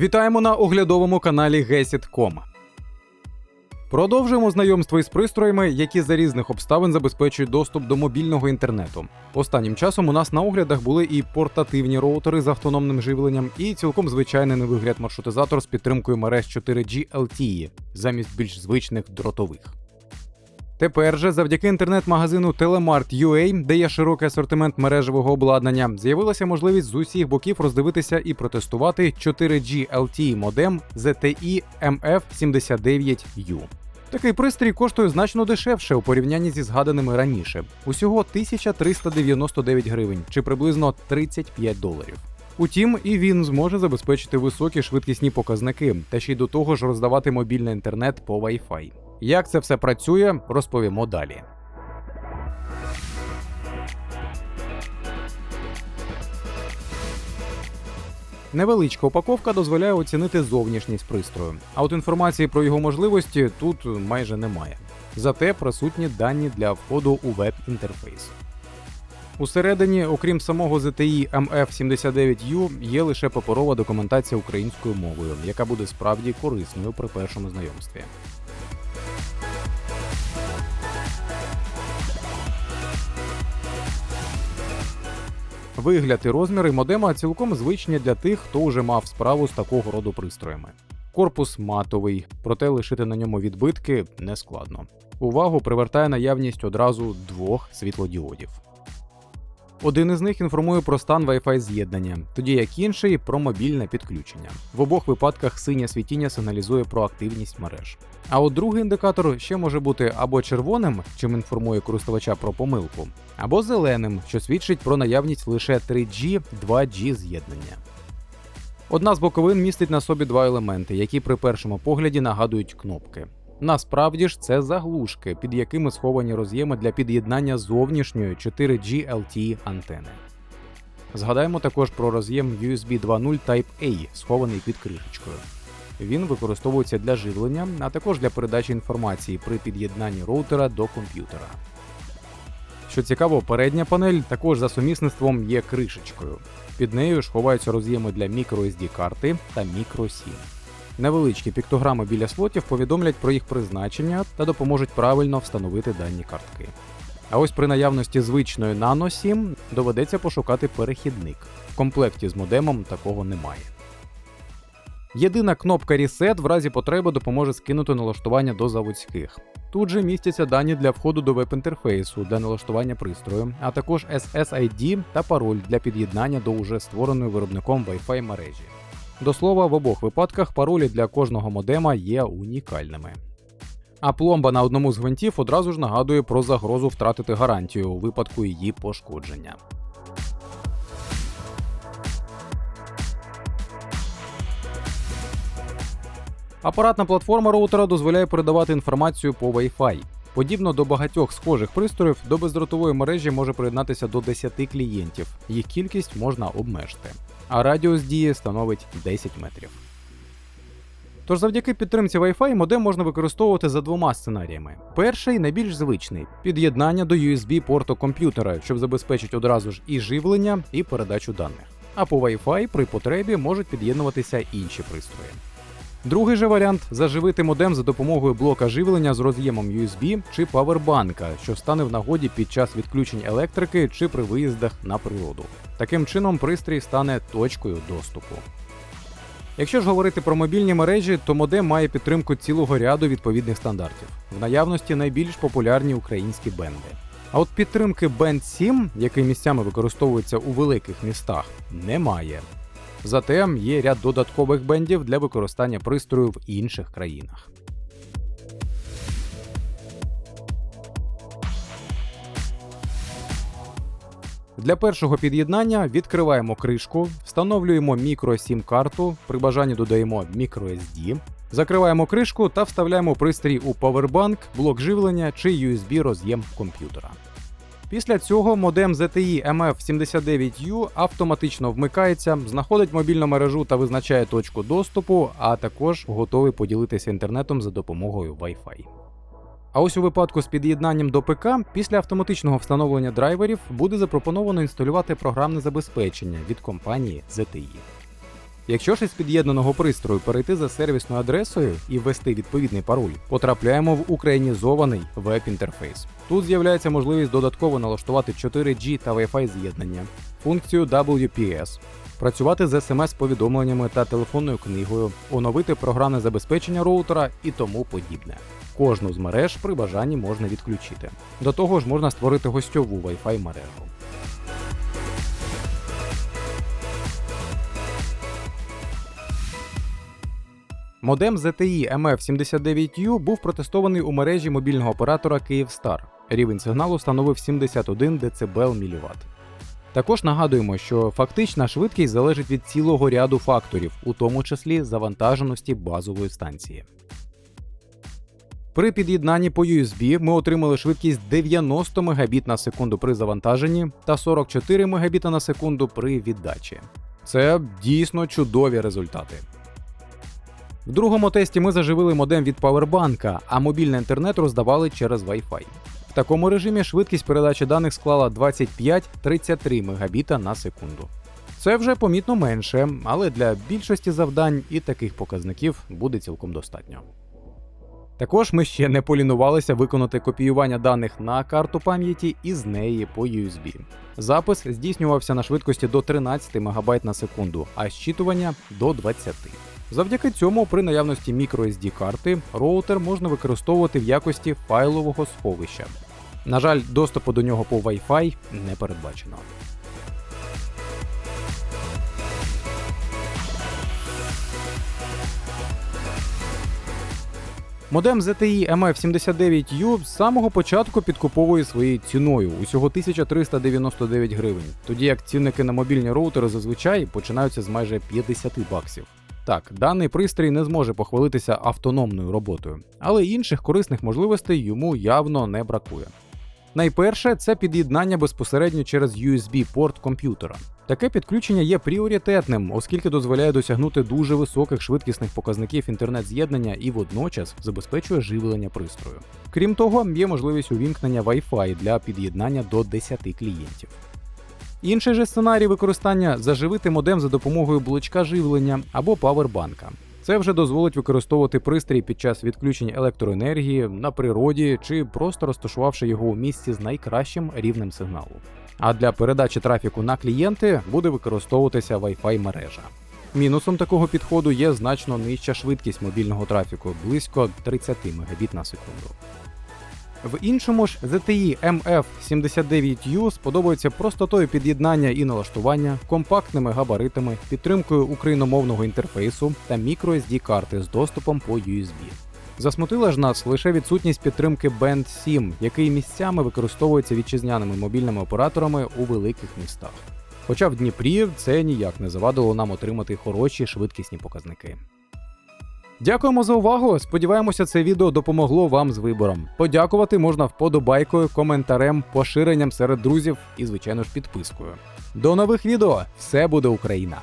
Вітаємо на оглядовому каналі Gesit.com. Продовжуємо знайомство із пристроями, які за різних обставин забезпечують доступ до мобільного інтернету. Останнім часом у нас на оглядах були і портативні роутери з автономним живленням, і цілком звичайний невигляд маршрутизатор з підтримкою мереж 4G LTE замість більш звичних дротових. Тепер же, завдяки інтернет-магазину Telemart.ua, де є широкий асортимент мережевого обладнання, з'явилася можливість з усіх боків роздивитися і протестувати 4G LTE модем ZTE MF79U. Такий пристрій коштує значно дешевше у порівнянні зі згаданими раніше. Усього 1399 гривень чи приблизно 35 доларів. Утім, і він зможе забезпечити високі швидкісні показники та ще й до того ж роздавати мобільний інтернет по Wi-Fi. Як це все працює, розповімо далі. Невеличка упаковка дозволяє оцінити зовнішність пристрою, а от інформації про його можливості тут майже немає. Зате присутні дані для входу у веб-інтерфейс. Усередині, окрім самого ZTE MF79U, є лише паперова документація українською мовою, яка буде справді корисною при першому знайомстві. Вигляд і розміри модема цілком звичні для тих, хто вже мав справу з такого роду пристроями. Корпус матовий, проте лишити на ньому відбитки не складно. Увагу привертає наявність одразу двох світлодіодів. Один із них інформує про стан Wi-Fi з'єднання, тоді як інший про мобільне підключення. В обох випадках синє світіння сигналізує про активність мереж. А от другий індикатор ще може бути або червоним, чим інформує користувача про помилку, або зеленим, що свідчить про наявність лише 3G 2G з'єднання. Одна з боковин містить на собі два елементи, які при першому погляді нагадують кнопки. Насправді ж це заглушки, під якими сховані роз'єми для під'єднання зовнішньої 4G LTE антени. Згадаємо також про роз'єм USB 2.0 Type-A, схований під кришечкою. Він використовується для живлення, а також для передачі інформації при під'єднанні роутера до комп'ютера. Що цікаво, передня панель також за сумісництвом є кришечкою. Під нею ж ховаються роз'єми для microSD карти та microSIM. Невеличкі піктограми біля слотів повідомлять про їх призначення та допоможуть правильно встановити дані картки. А ось при наявності звичної Nano SIM доведеться пошукати перехідник. В комплекті з модемом такого немає. Єдина кнопка Reset в разі потреби допоможе скинути налаштування до заводських. Тут же містяться дані для входу до веб-інтерфейсу для налаштування пристрою, а також SSID та пароль для під'єднання до уже створеної виробником Wi-Fi мережі. До слова, в обох випадках паролі для кожного модема є унікальними. А пломба на одному з гвинтів одразу ж нагадує про загрозу втратити гарантію у випадку її пошкодження. Апаратна платформа роутера дозволяє передавати інформацію по Wi-Fi. Подібно до багатьох схожих пристроїв, до бездротової мережі може приєднатися до 10 клієнтів. Їх кількість можна обмежити. А радіус дії становить 10 метрів. Тож завдяки підтримці Wi-Fi модем можна використовувати за двома сценаріями. Перший найбільш звичний під'єднання до USB порту комп'ютера, щоб забезпечить одразу ж і живлення, і передачу даних. А по Wi-Fi при потребі можуть під'єднуватися інші пристрої. Другий же варіант заживити модем за допомогою блока живлення з роз'ємом USB чи павербанка, що стане в нагоді під час відключень електрики чи при виїздах на природу. Таким чином, пристрій стане точкою доступу. Якщо ж говорити про мобільні мережі, то модем має підтримку цілого ряду відповідних стандартів. В наявності найбільш популярні українські бенди. А от підтримки Band 7, який місцями використовується у великих містах, немає. Зате є ряд додаткових бендів для використання пристрою в інших країнах. Для першого під'єднання відкриваємо кришку, встановлюємо microSIM карту, при бажанні додаємо microSD, закриваємо кришку та вставляємо пристрій у Powerbank, блок живлення чи USB роз'єм комп'ютера. Після цього модем ZTE MF79U автоматично вмикається, знаходить мобільну мережу та визначає точку доступу, а також готовий поділитися інтернетом за допомогою Wi-Fi. А ось у випадку з під'єднанням до ПК, після автоматичного встановлення драйверів буде запропоновано інсталювати програмне забезпечення від компанії ZTE. Якщо ж із під'єднаного пристрою перейти за сервісною адресою і ввести відповідний пароль, потрапляємо в українізований веб-інтерфейс. Тут з'являється можливість додатково налаштувати 4G та Wi-Fi з'єднання, функцію WPS, працювати з смс-повідомленнями та телефонною книгою, оновити програмне забезпечення роутера і тому подібне. Кожну з мереж при бажанні можна відключити. До того ж можна створити гостьову Wi-Fi мережу. Модем ZTE MF79U був протестований у мережі мобільного оператора Kyivstar. Рівень сигналу становив 71 дБ мВт. Також нагадуємо, що фактична швидкість залежить від цілого ряду факторів, у тому числі завантаженості базової станції. При під'єднанні по USB ми отримали швидкість 90 Мбіт на секунду при завантаженні та 44 Мбіт на секунду при віддачі. Це дійсно чудові результати. В другому тесті ми заживили модем від павербанка, а мобільний інтернет роздавали через Wi-Fi. В такому режимі швидкість передачі даних склала 25-33 Мбіта на секунду. Це вже помітно менше, але для більшості завдань і таких показників буде цілком достатньо. Також ми ще не полінувалися виконати копіювання даних на карту пам'яті і з неї по USB. Запис здійснювався на швидкості до 13 МБ на секунду, а зчитування до 20. Завдяки цьому, при наявності microSD карти, роутер можна використовувати в якості файлового сховища. На жаль, доступу до нього по Wi-Fi не передбачено. Модем ZTE MF79U з самого початку підкуповує своєю ціною усього 1399 гривень, тоді як цінники на мобільні роутери зазвичай починаються з майже 50 баксів. Так, даний пристрій не зможе похвалитися автономною роботою, але інших корисних можливостей йому явно не бракує. Найперше це під'єднання безпосередньо через USB-порт комп'ютера. Таке підключення є пріоритетним, оскільки дозволяє досягнути дуже високих швидкісних показників інтернет-з'єднання і водночас забезпечує живлення пристрою. Крім того, є можливість увімкнення Wi-Fi для під'єднання до 10 клієнтів. Інший же сценарій використання заживити модем за допомогою блочка живлення або павербанка. Це вже дозволить використовувати пристрій під час відключення електроенергії на природі чи просто розташувавши його у місці з найкращим рівнем сигналу. А для передачі трафіку на клієнти буде використовуватися Wi-Fi мережа. Мінусом такого підходу є значно нижча швидкість мобільного трафіку близько 30 Мбіт на секунду. В іншому ж ZTE MF79U сподобається простотою під'єднання і налаштування, компактними габаритами, підтримкою україномовного інтерфейсу та microSD карти з доступом по USB. Засмутила ж нас лише відсутність підтримки Band 7, який місцями використовується вітчизняними мобільними операторами у великих містах. Хоча в Дніпрі це ніяк не завадило нам отримати хороші швидкісні показники. Дякуємо за увагу. Сподіваємося, це відео допомогло вам з вибором. Подякувати можна вподобайкою, коментарем, поширенням серед друзів і, звичайно ж, підпискою. До нових відео! Все буде Україна!